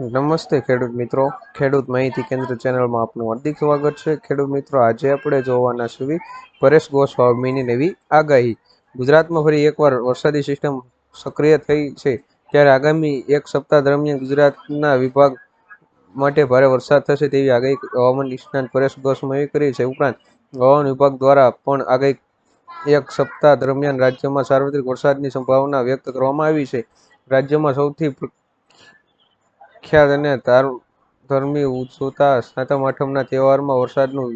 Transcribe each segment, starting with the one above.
નમસ્તે ખેડૂત મિત્રો. ખેડૂત માહિતી કેન્દ્ર ચેનલમાં આપનું હાર્દિક સ્વાગત છે. ખેડૂત મિત્રો, આજે આપણે જોવાના છીએ પરેશ ગોસ્વામીની નવી આગાહી. ગુજરાતમાં ફરી એકવાર વરસાદી સિસ્ટમ સક્રિય થઈ છે. ત્યારે આગામી એક સપ્તાહ દરમિયાન ગુજરાતના વિભાગ માટે ભારે વરસાદ થશે તેવી આગાહી હવામાન નિષ્ણાત પરેશ ગોસ્વામી કરી છે. ઉપરાંત, હવામાન વિભાગ દ્વારા પણ આગાહી એક સપ્તાહ દરમિયાન રાજ્યમાં સાર્વત્રિક વરસાદની સંભાવના વ્યક્ત કરવામાં આવી છે. રાજ્યમાં સૌથી પ્રખ્યાત અને ધર્મી ઉજવતા સાતમ, આઠમના તહેવારમાં વરસાદનું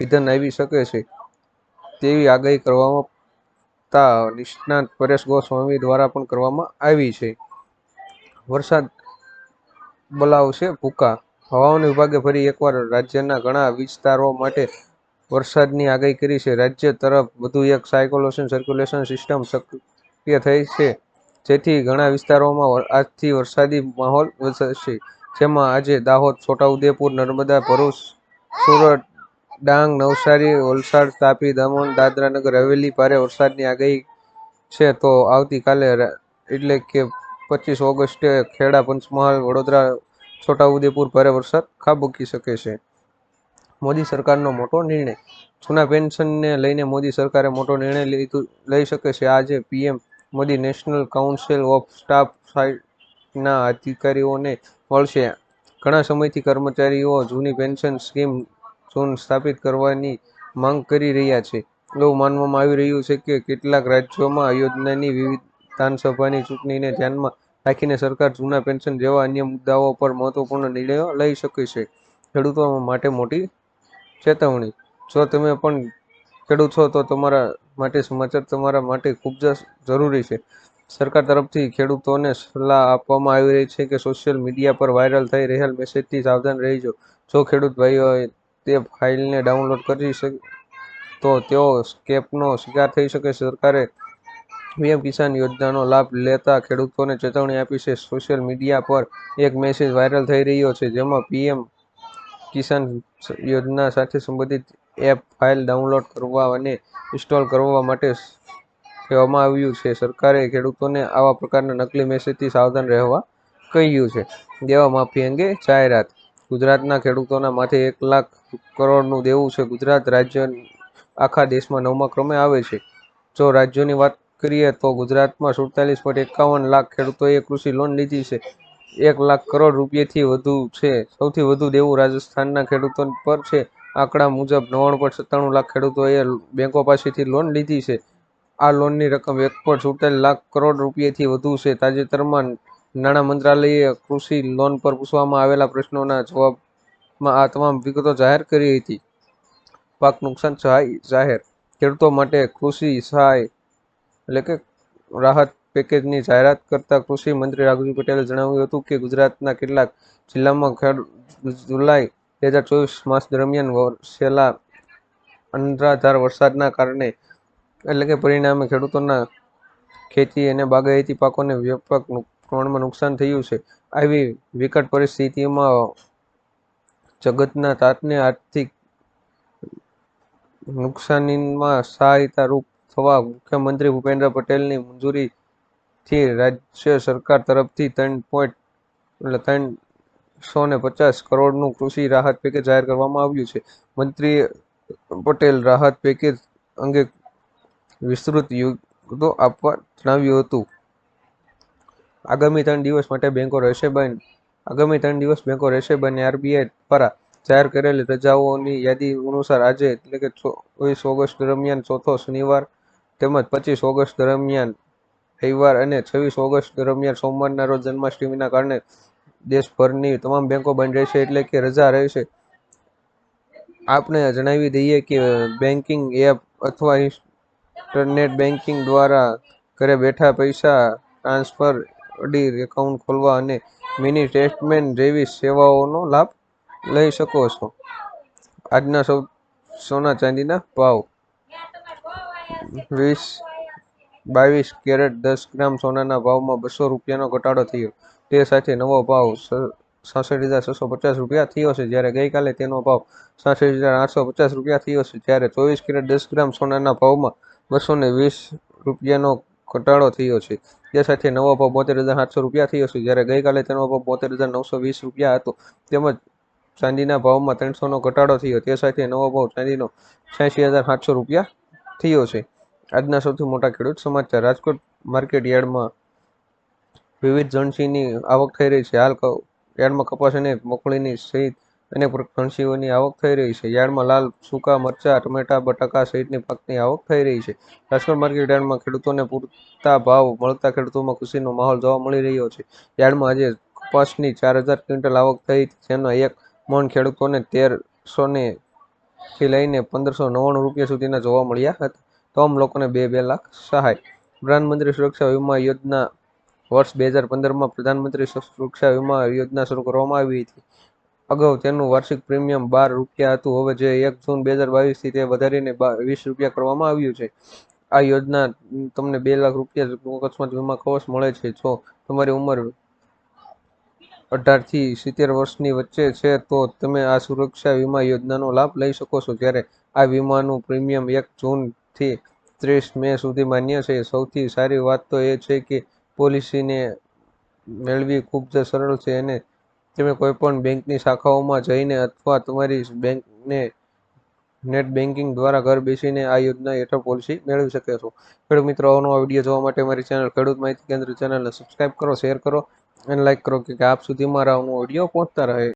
વિધન આવી શકે છે તેવી આગાહી કરવામાં તા નિષ્ણાત પરેશ ગોસ્વામી દ્વારા પણ કરવામાં આવી છે. વરસાદ બોલાવશે ભૂકા. હવામાન વિભાગે ફરી એકવાર રાજ્યના ઘણા વિસ્તારો માટે વરસાદની આગાહી કરી છે. રાજ્ય તરફ વધુ એક સાયકોલોશન સર્ક્યુલેશન સિસ્ટમ સક્રિય થઈ છે. જેથી ઘણા વિસ્તારોમાં આજથી વરસાદી માહોલ વધશે જેમાં આજે દાહોદ, છોટાઉદેપુર, નર્મદા, ભરૂચ, સુરત, ડાંગ, નવસારી, વલસાડ, તાપી, દમણ દાદરા નગર હવેલી ભારે વરસાદની આગાહી છે. તો આવતીકાલે એટલે કે પચીસ ઓગસ્ટે ખેડા, પંચમહાલ, વડોદરા, છોટાઉદેપુર ભારે વરસાદ ખાબકી શકે છે. મોદી સરકારનો મોટો નિર્ણય. જૂના પેન્શનને લઈને મોદી સરકારે મોટો નિર્ણય લીધું, લઈ શકે છે. આજે PM Modi national council of staff સાઇટના અધિકારીઓને મળશે. ઘણા સમયથી કર્મચારીઓ જૂની પેન્શન સ્કીમ ઝોન સ્થાપિત કરવાની માંગ કરી રહ્યા છે. એવું માનવામાં આવી રહ્યું છે કે કેટલાક રાજ્યોમાં યોજનાની વિધાનસભાની ચૂંટણીને ધ્યાનમાં રાખીને સરકાર જૂના પેન્શન જેવા અન્ય મુદ્દાઓ પર મહત્વપૂર્ણ નિર્ણયો લઈ શકે છે. ખેડૂતો માટે મોટી ચેતવણી. જો તમે પણ ખેડૂત છો તો તમારા માટે સમાચાર તમારા માટે ખૂબ જ જરૂરી છે. સરકાર તરફથી ખેડૂતોને સલાહ આપવામાં આવી રહી છે કે સોશિયલ મીડિયા પર વાયરલ થઈ રહેલ મેસેજથી સાવધાન રહેજો. જો ખેડૂત ભાઈઓએ તે ફાઇલને ડાઉનલોડ કરી શકે, તો તેઓ સ્કેપનો શિકાર થઈ શકે. સરકારે પીએમ કિસાન યોજનાનો લાભ લેતા ખેડૂતોને ચેતવણી આપી છે. સોશિયલ મીડિયા પર એક મેસેજ વાયરલ થઈ રહ્યો છે, જેમાં પીએમ કિસાન યોજના સાથે સંબંધિત એપ ફાઇલ ડાઉનલોડ કરવા અને ઇન્સ્ટોલ કરવા માટે કહેવામાં આવ્યું છે. સરકારે ખેડૂતોને આવા પ્રકારના નકલી મેસેજથી સાવધાન રહેવા કહ્યું છે. દેવા માફી અંગે જાહેરાત. ગુજરાતના ખેડૂતોના માથે એક લાખ કરોડનું દેવું છે. ગુજરાત રાજ્ય આખા દેશમાં નવમા ક્રમે આવે છે. જો રાજ્યોની વાત કરીએ તો ગુજરાતમાં સુડતાલીસ પોઈન્ટ એકાવન લાખ ખેડૂતોએ કૃષિ લોન લીધી છે. એક લાખ કરોડ રૂપિયાથી વધુ છે. સૌથી વધુ દેવું રાજસ્થાનના ખેડૂતો પર છે. આંકડા મુજબ નવ્વાણું પોઈન્ટ સત્તાણું લાખ ખેડૂતોએ બેંકો પાસેથી લોન લીધી છે. આ લોનની રકમ એક પોઈન્ટ સુડતાલીસ લાખ કરોડ રૂપિયાથી વધુ છે. તાજેતરમાં નાણાં મંત્રાલયે કૃષિ લોન પર પૂછવામાં આવેલા પ્રશ્નોના જવાબમાં આ તમામ વિગતો જાહેર કરી હતી. પાક નુકસાન સહાય જાહેર. ખેડૂતો માટે કૃષિ સહાય એટલે કે રાહત પેકેજની જાહેરાત કરતા કૃષિ મંત્રી રાઘુજી પટેલે જણાવ્યું હતું કે ગુજરાતના કેટલાક જિલ્લામાં જુલાઈ બે હજાર ચોવીસ માસ દરમિયાન વરસેલા અનરાધાર વરસાદના કારણે એટલે કે પરિણામે ખેડૂતોના ખેતી અને બાગાયતી પાકોને વ્યાપક પ્રમાણમાં નુકસાન થયું છે. આવી વિકટ પરિસ્થિતિમાં જગતના તાતને આર્થિક નુકસાનીમાં સહાયતા રૂપ થવા મુખ્યમંત્રી ભૂપેન્દ્ર પટેલની મંજૂરીથી રાજ્ય સરકાર તરફથી ત્રણ પોઈન્ટ, એટલે ત્રણસો ને પચાસ કરોડનું કૃષિ રાહત પેકેજ જાહેર કરવામાં આવ્યું છે. મંત્રી પટેલ રાહત પેકેજ અંગે વિસ્તૃત વિગતો આપવા જણાવ્યું હતું. આગામી ત્રણ દિવસ માટે બેંકો રહેશે બંધ આગામી ત્રણ દિવસ બેંકો રહેશે બંધ આરબીઆઈ દ્વારા જાહેર કરેલી રજાઓની યાદી અનુસાર આજે, એટલે કે ચોવીસ ઓગસ્ટ દરમિયાન, ચોથો શનિવાર તેમજ પચીસ ઓગસ્ટ દરમિયાન, રવિવાર અને છવ્વીસ ઓગસ્ટ દરમિયાન સોમવારના રોજ જન્માષ્ટમીના કારણે દેશભરની તમામ બેંકો બંધ રહેશે એટલે કે રજા રહેશે. આપને જણાવી દઈએ કે બેન્કિંગ એપ અથવા ઇન્ટરનેટ બેન્કિંગ દ્વારા ઘરે બેઠા પૈસા ટ્રાન્સફર, ડી એકાઉન્ટ ખોલવા અને મિની સ્ટેટમેન્ટ જેવી સેવાઓનો લાભ લઈ શકો છો. આજના સૌ, સોના ચાંદીના ભાવ. વીસ બાવીસ કેરેટ દસ ગ્રામ સોનાના ભાવમાં બસો રૂપિયાનો ઘટાડો થયો. તે સાથે નવો ભાવ સાસઠ હજાર છસો પચાસ રૂપિયા થયો છે. જ્યારે ગઈકાલે તેનો ભાવ સાસઠ હજાર આઠસો પચાસ રૂપિયા થયો છે. જ્યારે ચોવીસ કેરેટ દસ ગ્રામ સોનાના ભાવમાં બસો ને વીસ રૂપિયાનો ઘટાડો થયો છે. તે સાથે નવો ભાવ બોતેર હજાર સાતસો રૂપિયા થયો છે. જ્યારે ગઈકાલે તેનો ભાવ બોતેર હજાર નવસો વીસ રૂપિયા હતો. તેમજ ચાંદીના ભાવમાં ત્રણસોનો ઘટાડો થયો. તે સાથે નવો ભાવ ચાંદીનો છ્યાસી હજાર સાતસો રૂપિયા થયો છે. આજના સૌથી મોટા ખેડૂત સમાચાર. રાજકોટ માર્કેટ યાર્ડમાં વિવિધ જણસીની આવક થઈ રહી છે. હાલ યાર્ડમાં કપાસ અને મગફળીની સહિત અનેક જણસીઓની આવક થઈ રહી છે. યાર્ડમાં લાલ, સૂકા મરચા, ટમેટા, બટાકા સહિતની પાકની આવક થઈ રહી છે. રાજકોટ માર્કેટ યાર્ડમાં ખેડૂતોને પૂરતા ભાવ મળતા ખેડૂતોમાં ખુશીનો માહોલ જોવા મળી રહ્યો છે. યાર્ડમાં આજે કપાસની ચાર હજાર ક્વિન્ટલ આવક થઈ, જેનો એક મણ ખેડૂતોને તેરસો ને થી લઈને પંદરસો નવ્વાણું રૂપિયા સુધીના જોવા મળ્યા હતા. તમામ લોકોને બે બે લાખ સહાય. પ્રધાનમંત્રી સુરક્ષા વીમા યોજના વર્ષ બે હજાર પંદરમાં પ્રધાનમંત્રી સુરક્ષા વીમા યોજના શરૂ કરવામાં આવી હતી. અગાઉ તેનું વાર્ષિક પ્રીમિયમ બાર રૂપિયા હતું. હવે જે એક જૂન બે હજાર બાવીસથી તે વધારીને વીસ રૂપિયા કરવામાં આવ્યું છે. આ યોજના તમને બે લાખ રૂપિયા અકસ્માત વીમા કવચ મળે છે. જો તમારી ઉંમર અઢારથી સિત્તેર વર્ષની વચ્ચે છે, તો તમે આ સુરક્ષા વીમા યોજનાનો લાભ લઈ શકો છો. જ્યારે આ વીમાનું પ્રીમિયમ એક જૂનથી ત્રીસ મે સુધી માન્ય છે. સૌથી સારી વાત તો એ છે કે પોલિસીને મેળવી ખૂબ જ સરળ છે અને તમે કોઈપણ બેંકની શાખાઓમાં જઈને અથવા તમારી બેંકને નેટ બેન્કિંગ દ્વારા ઘર બેસીને આ યોજના હેઠળ પોલિસી મેળવી શકે છો. ખેડૂત મિત્રો અવનવા વીડિયો જોવા માટે મારી ચેનલ ખેડૂત માહિતી કેન્દ્ર ચેનલને સબસ્ક્રાઈબ કરો શેર કરો અને લાઇક કરો કે આપ સુધી મારા વીડિયો પહોંચતા રહે.